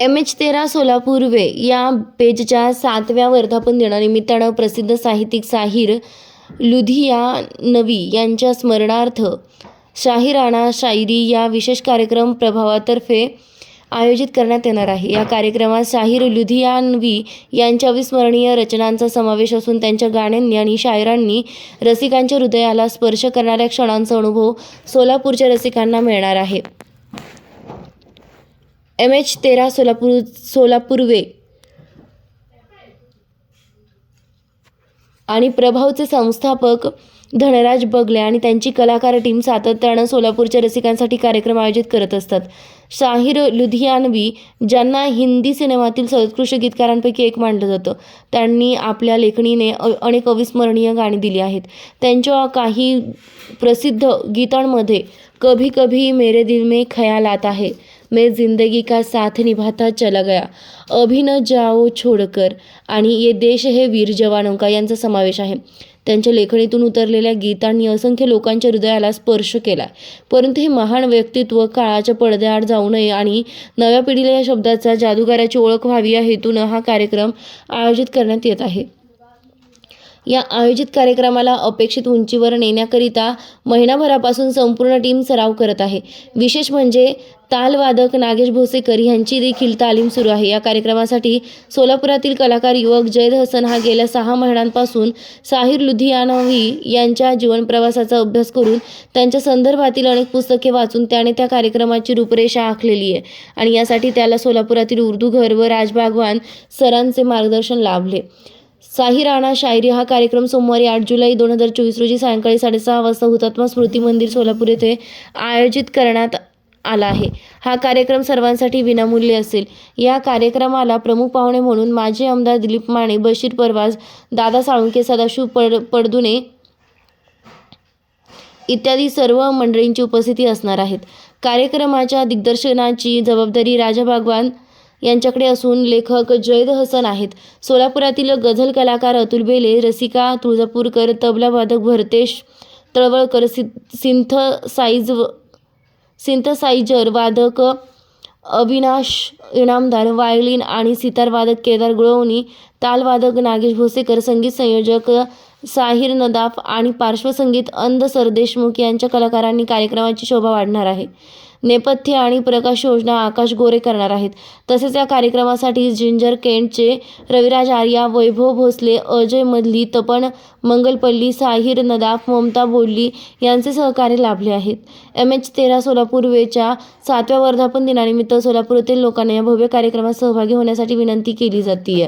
M H तेरा सोलापूर वे या पेजच्या सातव्या वर्धापन दिनानिमित्तानं प्रसिद्ध साहित्यिक साहिर लुधियानवी यांच्या स्मरणार्थ शाहिराणा शायरी या विशेष कार्यक्रम प्रभावातर्फे आयोजित करण्यात येणार आहे. या कार्यक्रमात शाहीर लुधियानवी यांच्या अविस्मरणीय रचनांचा समावेश असून त्यांच्या गाण्यांनी आणि शायरांनी रसिकांच्या हृदयाला स्पर्श करणाऱ्या क्षणांचा अनुभव सोलापूरच्या रसिकांना मिळणार आहे. एम एच तेरा सोलापूर सोलापूर वे आणि प्रभावचे संस्थापक धनराज बगले आणि त्यांची कलाकार टीम सातत्यानं सोलापूरच्या रसिकांसाठी कार्यक्रम आयोजित करत असतात. शाहीर लुधियानवी ज्यांना हिंदी सिनेमातील सर्वोत्कृष्ट गीतकारांपैकी एक मानलं जातं त्यांनी आपल्या लेखणीने अ- अनेक अविस्मरणीय गाणी दिली आहेत. त्यांच्या काही प्रसिद्ध गीतांमध्ये कभी कभी मेरे दिल में ख्याल आता है. मैं जिंदगी का साथ निभाता चला गया। अभी न जाओ छोडकर। आणि ये देश हे वीर जवानों का यांचा समावेश आहे। त्यांच्या लेखणीतून उतरलेल्या गीतांनी असंख्य लोकांच्या हृदयाला स्पर्श केला. परंतु हे महान व्यक्तित्व काळाच्या पडद्याआड जाऊ नये आणि नव्या पिढीला या शब्दाचा जादूगाराची ओळख व्हावी या हेतूनं हा कार्यक्रम आयोजित करण्यात येत आहे. या आयोजित कार्यक्रमाला अपेक्षित उंचीवर नेण्याकरिता महिनाभरापासून संपूर्ण टीम सराव करत आहे. विशेष म्हणजे तालवादक नागेश भोसेकर यांची देखील तालीम सुरू आहे. या कार्यक्रमासाठी सोलापुरातील कलाकार युवक जैद हसन हा गेल्या सहा महिन्यांपासून साहिर लुधियानवी यांच्या जीवनप्रवासाचा अभ्यास करून त्यांच्या संदर्भातील अनेक पुस्तके वाचून त्याने त्या कार्यक्रमाची रूपरेषा आखलेली आहे आणि यासाठी त्याला सोलापुरातील उर्दू घर व राजबागवान सरांचे मार्गदर्शन लाभले. साहिराणा शायरी हा कार्यक्रम सोमवारी आठ जुलै दोन हजार चोवीस रोजी सायंकाळी साडेसहा वाजता हुतात्मा स्मृती मंदिर सोलापूर येथे आयोजित करण्यात आला आहे. हा कार्यक्रम सर्वांसाठी विनामूल्य असेल. या कार्यक्रमाला प्रमुख पाहुणे म्हणून माजी आमदार दिलीप माने बशीर परवाज दादा साळुंके सदाशिव पड पडदुने इत्यादी सर्व मंडळींची उपस्थिती असणार आहेत. कार्यक्रमाच्या दिग्दर्शनाची जबाबदारी राजा भगवान यांच्याकडे असून लेखक जैद हसन आहेत. सोलापुरातील गझल कलाकार अतुल बेले रसिका तुळजापूरकर तबला वादक भरतेश तळवळकर सि सिंथ साईज सिंथसायझर वादक अविनाश इनामदार वायलिन आणि सितारवादक केदार गुळवणी तालवादक नागेश भोसेकर संगीत संयोजक साहिर नदाफ आणि पार्श्वसंगीत अंध सरदेशमुख यांच्या कलाकारांनी कार्यक्रमाची शोभा वाढणार आहे. नेपथ्य आणि प्रकाश योजना आकाश गोरे करणार आहेत. तसेच या कार्यक्रमासाठी जिंजर केंटचे रविराज आर्या वैभव भोसले अजय मधली तपन मंगलपल्ली साहिर नदाफ ममता बोडली यांचे सहकार्य लाभले आहेत. एम एच तेरा सोलापूर वेच्या सातव्या वर्धापन दिनानिमित्त सोलापूरातील लोकांना या भव्य कार्यक्रमात सहभागी होण्यासाठी विनंती केली जाते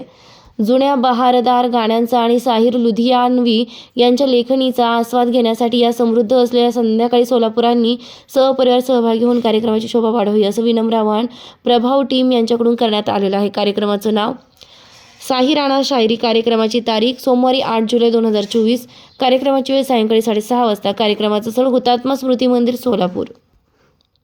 जुन्या बहारदार गाण्यांचा आणि साहिर लुधियानवी यांच्या लेखणीचा आस्वाद घेण्यासाठी या समृद्ध असलेल्या संध्याकाळी सोलापुरांनी सहपरिवार सहभागी होऊन कार्यक्रमाची शोभा वाढवी असं विनम्र आव्हान प्रभाव टीम यांच्याकडून करण्यात आलेलं आहे. कार्यक्रमाचं नाव साहिराणा शायरी कार्यक्रमाची तारीख सोमवारी आठ जुलै दोन हजार चोवीस. कार्यक्रमाची वेळ सायंकाळी साडेसहा वाजता. कार्यक्रमाचं स्थळ हुतात्मा स्मृती मंदिर सोलापूर.